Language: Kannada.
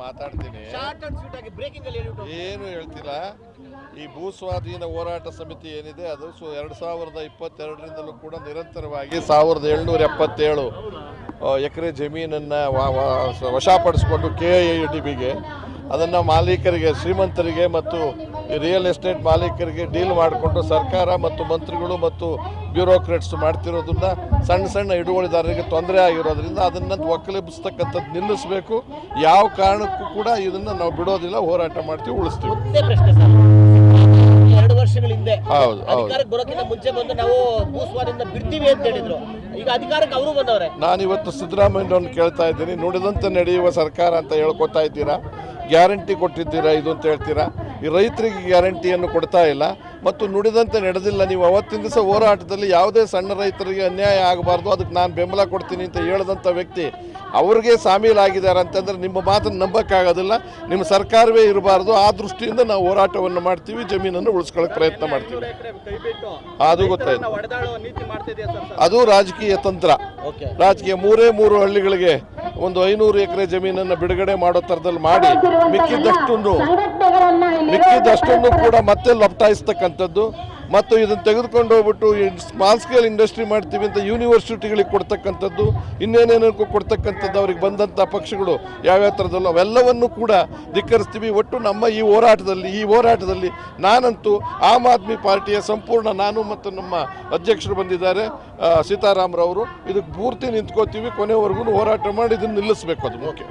ಮಾತಾಡ್ತೀನಿ. ಏನು ಹೇಳ್ತಿಲ್ಲ ಈ ಭೂ ಸ್ವಾಧೀನ ಹೋರಾಟ ಸಮಿತಿ ಏನಿದೆ ಅದು ಸೊ ಎರಡು ಸಾವಿರದ ಇಪ್ಪತ್ತೆರಡರಿಂದಲೂ ಕೂಡ ನಿರಂತರವಾಗಿ ಸಾವಿರದ ಏಳ್ನೂರ ಎಪ್ಪತ್ತೇಳು ಎಕರೆ ಜಮೀನನ್ನು ವಶಪಡಿಸಿಕೊಂಡು ಕೆ ಎ ಡಿ ಬಿಗೆ ಅದನ್ನು ಮಾಲೀಕರಿಗೆ ಶ್ರೀಮಂತರಿಗೆ ಮತ್ತು ರಿಯಲ್ ಎಸ್ಟೇಟ್ ಮಾಲೀಕರಿಗೆ ಡೀಲ್ ಮಾಡಿಕೊಂಡು ಸರ್ಕಾರ ಮತ್ತು ಮಂತ್ರಿಗಳು ಮತ್ತು ಬ್ಯೂರೋಕ್ರೇಟ್ಸ್ ಮಾಡ್ತಿರೋದನ್ನ ಸಣ್ಣ ಸಣ್ಣ ಹಿಡುವಳಿದಾರರಿಗೆ ತೊಂದರೆ ಆಗಿರೋದ್ರಿಂದ ಅದನ್ನು ಒಕ್ಕಲಿಪಿಸ್ತಕ್ಕಂಥದ್ದು ನಿಲ್ಲಿಸಬೇಕು. ಯಾವ ಕಾರಣಕ್ಕೂ ಕೂಡ ಇದನ್ನು ನಾವು ಬಿಡೋದಿಲ್ಲ ಹೋರಾಟ ಮಾಡ್ತೀವಿ ಉಳಿಸ್ತೀವಿ. ನಾನು ಇವತ್ತು ಸರ್. ಎರಡು ವರ್ಷಗಳ ಹಿಂದೆ ಹೌದು ಹೌದು. ಅಧಿಕಾರಕ್ಕೆ ಬರೋಕ್ಕಿಂತ ಮುಂಚೆ ಬಂದು ನಾವು ಭೂಸ್ವಾದಿಂದ ಬಿಡ್ತೀವಿ ಅಂತ ಹೇಳಿದ್ರು. ಈಗ ಅಧಿಕಾರಕ್ಕೆ ಅವರು ಬಂದವ್ರೆ. ನಾನಿವತ್ತು ಸಿದ್ದರಾಮಯ್ಯನವ್ರನ್ನ ಕೇಳ್ತಾ ಇದ್ದೀನಿ. ನುಡಿದಂತೆ ನಡೆಯುವ ಸರ್ಕಾರ ಅಂತ ಹೇಳ್ಕೊತಾ ಇದ್ದೀರಾ? ಗ್ಯಾರಂಟಿ ಕೊಟ್ಟಿದ್ದೀರಾ ಇದು ಅಂತ ಹೇಳ್ತೀರಾ? ಈ ರೈತರಿಗೆ ಗ್ಯಾರಂಟಿಯನ್ನು ಕೊಡ್ತಾ ಇಲ್ಲ. ಮತ್ತು ನುಡಿದಂತೆ ನಡೆದಿಲ್ಲ. ನೀವು ಅವತ್ತಿನ ದಿವಸ ಹೋರಾಟದಲ್ಲಿ ಯಾವುದೇ ಸಣ್ಣ ರೈತರಿಗೆ ಅನ್ಯಾಯ ಆಗಬಾರ್ದು. ಅದಕ್ಕೆ ನಾನು ಬೆಂಬಲ ಕೊಡ್ತೀನಿ ಅಂತ ಹೇಳಿದಂಥ ವ್ಯಕ್ತಿ ಅವ್ರಿಗೆ ಸಾಮೀಲಾಗಿದ್ದಾರೆ ಅಂತಂದರೆ ನಿಮ್ಮ ಮಾತನ್ನು ನಂಬಕ್ಕಾಗೋದಿಲ್ಲ. ನಿಮ್ಮ ಸರ್ಕಾರವೇ ಇರಬಾರ್ದು. ಆ ದೃಷ್ಟಿಯಿಂದ ನಾವು ಹೋರಾಟವನ್ನು ಮಾಡ್ತೀವಿ. ಜಮೀನನ್ನು ಉಳಿಸ್ಕೊಳ್ಳೋಕೆ ಪ್ರಯತ್ನ ಮಾಡ್ತೀವಿ. ಅದು ಗೊತ್ತಾಯ್ತು. ಅದು ರಾಜಕೀಯ ತಂತ್ರ. ರಾಜಕೀಯ ಮೂರೇ ಮೂರು ಹಳ್ಳಿಗಳಿಗೆ ಒಂದು ಐನೂರು ಎಕರೆ ಜಮೀನನ್ನು ಬಿಡುಗಡೆ ಮಾಡೋ ಥರದಲ್ಲಿ ಮಾಡಿ ಮಿಕ್ಕಿದ್ದಷ್ಟನ್ನು ಮಿಕ್ಕಿದ್ದಷ್ಟನ್ನು ಕೂಡ ಮತ್ತೆ ಲಪ್ಟಾಯಿಸ್ತಕ್ಕಂಥದ್ದು ಮತ್ತು ಇದನ್ನು ತೆಗೆದುಕೊಂಡು ಹೋಗ್ಬಿಟ್ಟು ಸ್ಮಾಲ್ ಸ್ಕೇಲ್ ಇಂಡಸ್ಟ್ರಿ ಮಾಡ್ತೀವಿ ಅಂತ ಯೂನಿವರ್ಸಿಟಿಗಳಿಗೆ ಕೊಡ್ತಕ್ಕಂಥದ್ದು, ಇನ್ನೇನೇನಕ್ಕೂ ಕೊಡ್ತಕ್ಕಂಥದ್ದು ಅವ್ರಿಗೆ ಬಂದಂಥ ಪಕ್ಷಗಳು ಯಾವ್ಯಾವ ಥರದಲ್ಲ ಅವೆಲ್ಲವನ್ನು ಕೂಡ ಧಿಕ್ಕರಿಸ್ತೀವಿ. ಒಟ್ಟು ನಮ್ಮ ಈ ಹೋರಾಟದಲ್ಲಿ ಈ ಹೋರಾಟದಲ್ಲಿ ನಾನಂತೂ ಆಮ್ ಆದ್ಮಿ ಪಾರ್ಟಿಯ ಸಂಪೂರ್ಣ ನಾನು ಮತ್ತು ನಮ್ಮ ಅಧ್ಯಕ್ಷರು ಬಂದಿದ್ದಾರೆ ಸೀತಾರಾಮರವರು. ಇದಕ್ಕೆ ಪೂರ್ತಿ ನಿಂತ್ಕೋತೀವಿ, ಕೊನೆವರೆಗೂ ಹೋರಾಟ ಮಾಡಿ ಇದನ್ನು ನಿಲ್ಲಿಸಬೇಕು ಅದು. ಓಕೆ